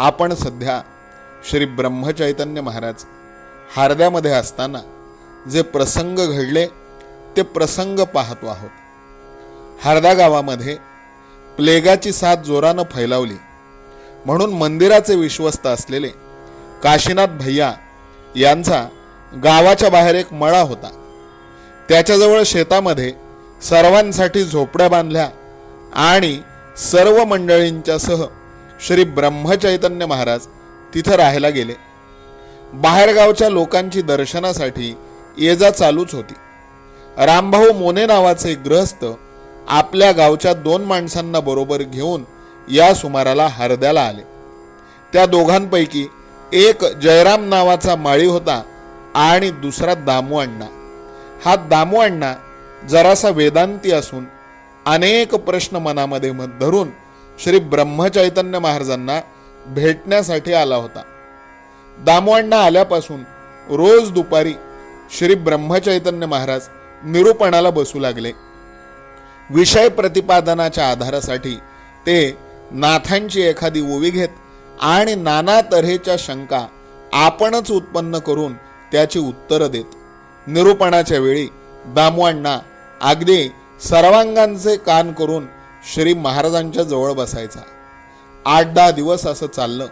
आपण सध्या श्री ब्रह्मचैतन्य महाराज हार्द्यामध्ये असताना जे प्रसंग घडले ते प्रसंग पाहतो आहोत. हार्दा गावामध्ये प्लेगाची साथ जोरानं फैलावली. म्हणून मंदिराचे विश्वस्त असलेले काशीनाथ भैया यांचा गावाच्या बाहेर एक मळा होता. त्याच्याजवळ शेतामध्ये सर्वांसाठी झोपड्या बांधल्या आणि सर्व मंडळींच्यासह श्री ब्रह्मचैतन्य महाराज तिथं राहायला गेले. बाहेरगावच्या लोकांची दर्शनासाठी ये जा चालूच होती. रामभाऊ मोने नावाचे एक गृहस्थ आपल्या गावच्या दोन माणसांना बरोबर घेऊन या सुमाराला हरद्याला आले. त्या दोघांपैकी एक जयराम नावाचा माळी होता आणि दुसरा दामू अण्णा. हा दामू अण्णा जरासा वेदांती असून अनेक प्रश्न मनामध्ये मत धरून श्री ब्रह्मचैतन्य महाराजांना भेटण्यासाठी आला होता. दामवांना आल्यापासून रोज दुपारी श्री ब्रह्मचैतन्य महाराज निरूपणाला बसू लागले. विषय प्रतिपादनाच्या आधारासाठी ते नाथांची एखादी ओवी घेत आणि नाना तऱ्हेच्या शंका आपणच उत्पन्न करून त्याची उत्तरं देत. निरूपणाच्या वेळी दामवांना अगदी सर्वांगांचे कान करून श्री महाराजांच्या जवळ बसायचा. आठ दहा दिवस असं चाललं.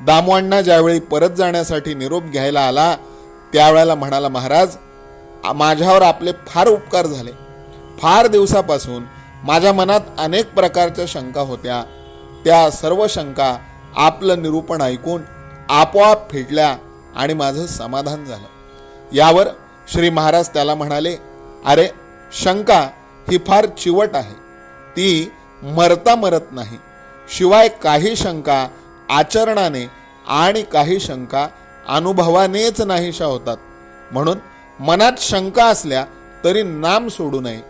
दामवांना ज्यावेळी परत जाण्यासाठी निरोप घ्यायला आला त्यावेळेला म्हणाला महाराज माझ्यावर आपले फार उपकार झाले. फार दिवसापासून माझ्या मनात अनेक प्रकारच्या शंका होत्या. त्या सर्व शंका आपलं निरूपण ऐकून आपोआप फिटल्या आणि माझं समाधान झालं. यावर श्री महाराज त्याला म्हणाले अरे शंका ही फार चिवट आहे. ती मरता मरत नाही. शिवाय काही शंका आचरणाने आणि काही शंका अनुभवानेच नाहीशा होतात. म्हणून मनात शंका असल्या तरी नाम सोडू नये.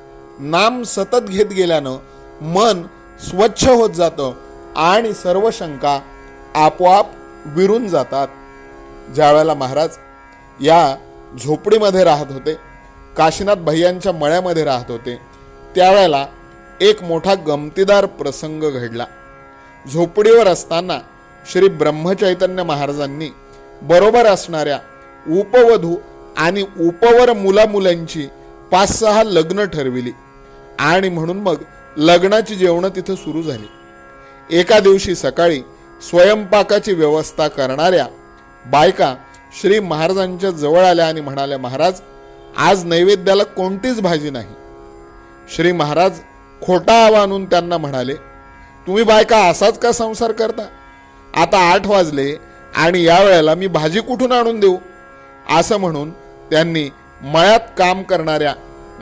नाम सतत घेत गेल्यानं मन स्वच्छ होत जातं आणि सर्व शंका आपोआप विरून जातात. ज्यावेळेला महाराज या झोपडीमध्ये राहत होते काशीनाथ भैयांच्या मळ्यामध्ये राहत होते त्यावेळेला एक मोठा गमतीदार प्रसंग घडला. झोपडीवर असताना श्री ब्रह्मचैतन्य महाराजांनी बरोबर असणाऱ्या उपवधू आणि उपवर मुलामुलांची पाच सहा लग्न ठरविली आणि म्हणून मग लग्नाची जेवणं तिथं सुरू झाली. एका दिवशी सकाळी स्वयंपाकाची व्यवस्था करणाऱ्या बायका श्री महाराजांच्या जवळ आल्या आणि म्हणाल्या महाराज आज नैवेद्याला कोणतीच भाजी नाही. श्री महाराज खोटा आणून त्यांना म्हणाले तुम्ही बायका असाच का संसार करता? आता आठ वाजले आणि या वेळेला मी भाजी कुठून आणून देऊ? असं म्हणून त्यांनी मळ्यात काम करणाऱ्या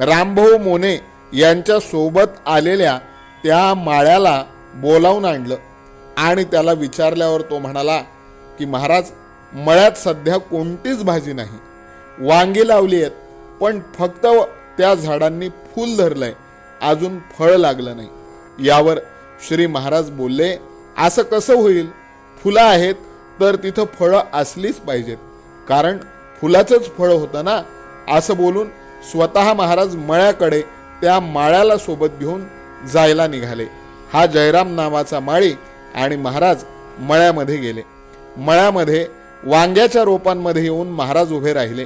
रामभाऊ मोने यांच्या सोबत आलेल्या त्या माळ्याला बोलावून आणलं आणि त्याला विचारल्यावर तो म्हणाला की महाराज मळ्यात सध्या कोणतीच भाजी नाही. वांगी लावली आहेत पण फक्त त्या झाडांनी फूल धरलं आहे अजून फळ लागलं नाही. यावर श्री महाराज बोलले असं कसं होईल? फुलं आहेत तर तिथं फळं असलीच पाहिजेत. कारण फुलाचंच फळ होतं ना? असं बोलून स्वतः महाराज मळ्याकडे त्या माळ्याला सोबत घेऊन जायला निघाले. हा जयराम नावाचा माळी आणि महाराज मळ्यामध्ये गेले. मळ्यामध्ये वांग्याच्या रोपांमध्ये येऊन महाराज उभे राहिले.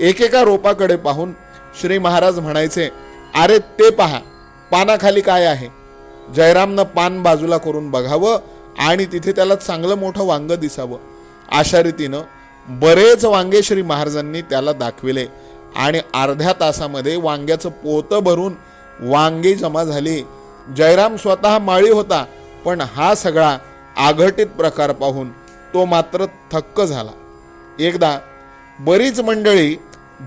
एकेका रोपाकडे पाहून श्री महाराज म्हणायचे अरे ते पहा पानाखाली काय आहे? जयरामनं पान बाजूला करून बघावं आणि तिथे त्याला चांगलं मोठं वांग दिसावं. अशा रीतीनं बरेच वांगे श्री महाराजांनी त्याला दाखविले आणि अर्ध्या तासामध्ये वांग्याचं पोतं भरून वांगे जमा झाली. जयराम स्वतः माळी होता पण हा सगळा आघटित प्रकार पाहून तो मात्र थक्क झाला. एकदा बरीच मंडळी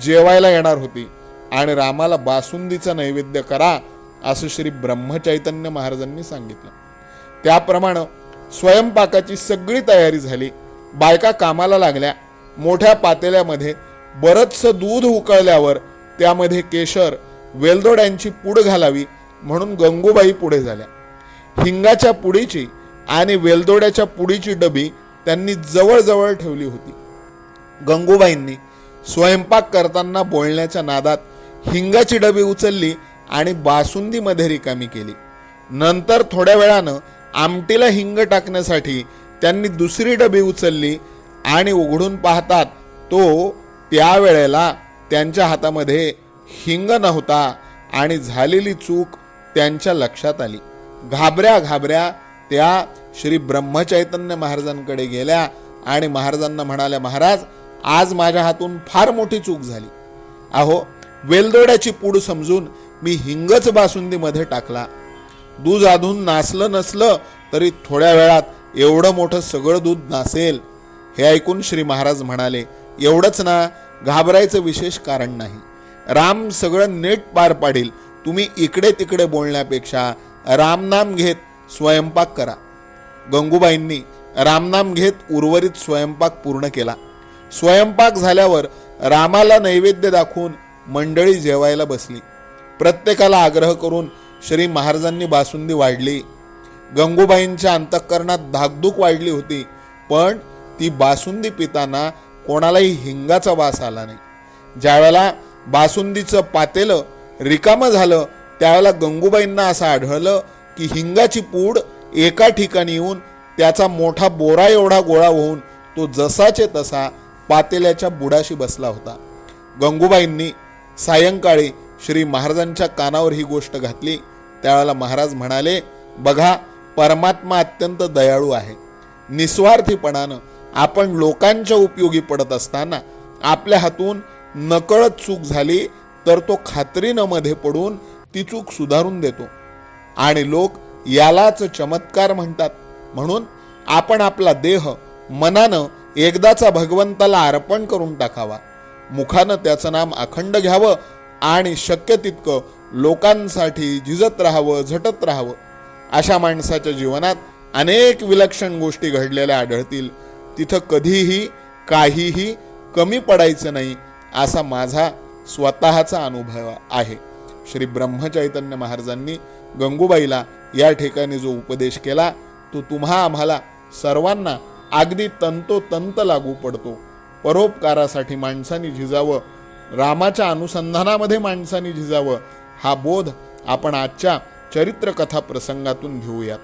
जेवायला येणार होती. आणि रामाला बासुंदीचा नैवेद्य करा असं श्री ब्रह्मचैतन्य महाराजांनी सांगितलं. त्याप्रमाणे स्वयंपाकाची सगळी तयारी झाली. बायका कामाला लागल्या. मोठ्या पातेल्यामध्ये बरंचसं दूध उकळल्यावर त्यामध्ये केशर वेलदोड्यांची पूड घालावी म्हणून गंगूबाई पुढे झाल्या. हिंगाच्या पुडीची आणि वेलदोड्याच्या पुडीची डबी त्यांनी जवळजवळ ठेवली होती. गंगूबाईंनी स्वयंपाक करताना बोलण्याच्या नादात हिंगाची डबी उचलली आणि बासुंदीमध्ये रिकामी केली. नंतर थोड्या वेळानं आमटीला हिंग टाकण्यासाठी त्यांनी दुसरी डबी उचलली आणि उघडून पाहतात तो त्यावेळेला त्यांच्या हातामध्ये हिंग नव्हता आणि झालेली चूक त्यांच्या लक्षात आली. घाबऱ्या घाबऱ्या त्या श्री ब्रह्मचैतन्य महाराजांकडे गेल्या आणि महाराजांना म्हणाल्या महाराज आज माझ्या हातून फार मोठी चूक झाली. अहो वेलदोड्याची पूड समजून मी हिंगच बासुंदीमध्ये टाकला. दूध आधून नासलं नसलं तरी थोड्या वेळात एवढं मोठं सगळं दूध नासेल. हे ऐकून श्री महाराज म्हणाले एवढंच ना घाबरायचं विशेष कारण नाही. राम सगळं नीट पार पाडील. तुम्ही इकडे तिकडे बोलण्यापेक्षा रामनाम घेत स्वयंपाक करा. गंगूबाईंनी रामनाम घेत उर्वरित स्वयंपाक पूर्ण केला. स्वयंपाक झाल्यावर रामाला नैवेद्य दाखवून मंडळी जेवायला बसली. प्रत्येकाला आग्रह करून श्री महाराजांनी बासुंदी वाढली. गंगूबाईंच्या अंतःकरणात धाकधूक वाढली होती पण ती बासुंदी पिताना कोणालाही हिंगाचा वास आला नाही. ज्यावेळेला बासुंदीचं पातेलं रिकामं झालं त्यावेळेला गंगूबाईंना असं आढळलं की हिंगाची पूड एका ठिकाणी येऊन त्याचा मोठा बोरा एवढा गोळा होऊन तो जसाचे तसा पातेल्याच्या बुडाशी बसला होता. गंगूबाईंनी सायंकाळी श्री महाराजांच्या कानावर ही गोष्ट घातली. त्यावेळेला महाराज म्हणाले बघा परमात्मा अत्यंत दयाळू आहे. निस्वार्थीपणानं आपण लोकांच्या उपयोगी पडत असताना आपल्या हातून नकळत चूक झाली तर तो खात्रीनं मध्ये पडून ती चूक सुधारून देतो. आणि लोक यालाच चमत्कार म्हणतात. म्हणून आपण आपला देह मनानं एकदाचा भगवंताला अर्पण करून टाकावा. मुखानं त्याचं नाम अखंड घ्यावं आणि शक्य तितकं लोकांसाठी झिजत राहावं झटत राहावं. अशा माणसाच्या जीवनात अनेक विलक्षण गोष्टी घडलेल्या आढळतील. तिथं कधीही काहीही कमी पडायचं नाही असा माझा स्वतःचा अनुभव आहे. श्री ब्रह्मचैतन्य महाराजांनी गंगूबाईला या ठिकाणी जो उपदेश केला तो तुम्हा आम्हाला सर्वांना अगदी तंतोतंत लागू पडतो. परोपकारासाठी माणसांनी झिजावं रामाच्या अनुसंधानामध्ये माणसांनी झिजावं हा बोध आपण आजच्या चरित्रकथा प्रसंगातून घेऊयात.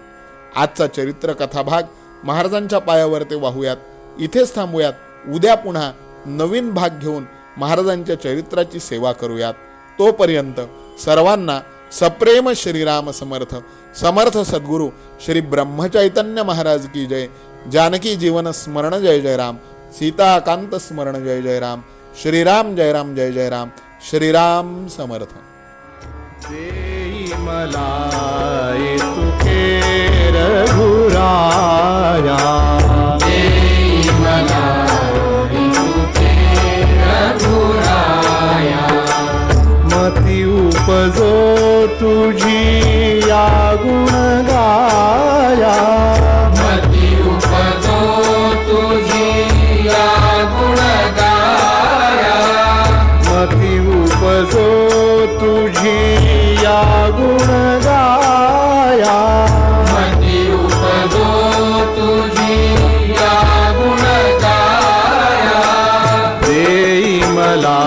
आजचा चरित्रकथा भाग महाराजांच्या पायावर ते वाहूयात. इथेच थांबूयात. उद्या पुन्हा नवीन भाग घेऊन महाराजांच्या चरित्राची सेवा करूयात. तोपर्यंत सर्वांना सप्रेम श्रीराम समर्थ. समर्थ सद्गुरू श्री ब्रह्मचैतन्य महाराज की जय. जानकी जीवन स्मरण जय जय राम. सीताकांत स्मरण जय जय राम श्रीराम जय राम जय जय राम श्रीराम समर्थ. मला तुके ला